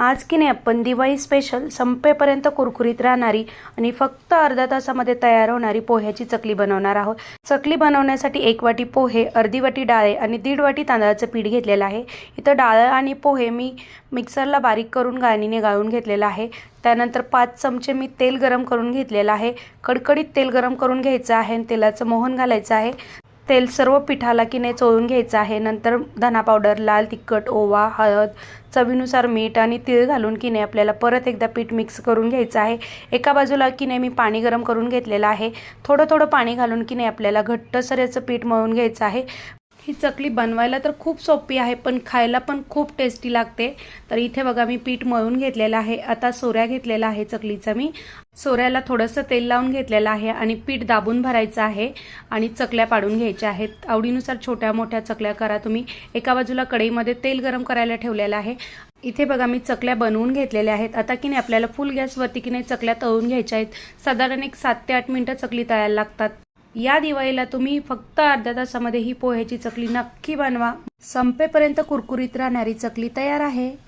आज की नाही आपण दिवाळी स्पेशल संपेपर्यंत कुरकुरीत राहणारी आणि फक्त अर्ध्या तासामध्ये तयार होणारी पोह्याची चकली बनवणार आहोत. चकली बनवण्यासाठी एक वाटी पोहे अर्धी वाटी डाळे आणि दीड वाटी तांदळाचं पीठ घेतलेलं आहे. इथं डाळ आणि पोहे मी मिक्सरला बारीक करून गाळणीने गाळून घेतलेलं आहे. त्यानंतर पाच चमचे मी तेल गरम करून घेतलेलं आहे. कडकडीत तेल गरम करून घ्यायचं आहे आणि तेलाचं मोहन घालायचं आहे. तेल सर्व पिठाला की नाही चोळून घ्यायचं आहे. नंतर धना पावडर लाल तिखट ओवा हळद चवीनुसार मीठ आणि तीळ घालून की नाही आपल्याला परत एकदा पीठ मिक्स करून घ्यायचं आहे. एका बाजूला की नाही मी पाणी गरम करून घेतलेलं आहे. थोडं थोडं पाणी घालून की नाही आपल्याला घट्टसर याचं पीठ मळून घ्यायचं आहे. ही चकली बनवायला तर खूप सोपी आहे पण खायला पण खूप टेस्टी लागते. तर इथे बघा मी पीठ मळून घेतलेलं आहे. आता सोऱ्या घेतलेला आहे चकलीचा मी. सोऱ्याला थोडंसं तेल लावून घेतलेलं आहे आणि पीठ दाबून भरायचं आहे आणि चकल्या पाडून घ्यायच्या आहेत. आवडीनुसार छोट्या मोठ्या चकल्या करा तुम्ही. एका बाजूला कढईमध्ये तेल गरम करायला ठेवलेलं आहे. इथे बघा मी चकल्या बनवून घेतलेल्या आहेत. आता की नाही आपल्याला फुल गॅसवरती की नाही चकल्या तळून घ्यायच्या आहेत. साधारण एक सात ते आठ मिनटं चकली तळायला लागतात. या दिवाळीला तुम्ही फक्त अर्ध्या तासामध्ये ही पोह्याची चकली नक्की बनवा. संपेपर्यंत कुरकुरीत राहणारी चकली तयार आहे.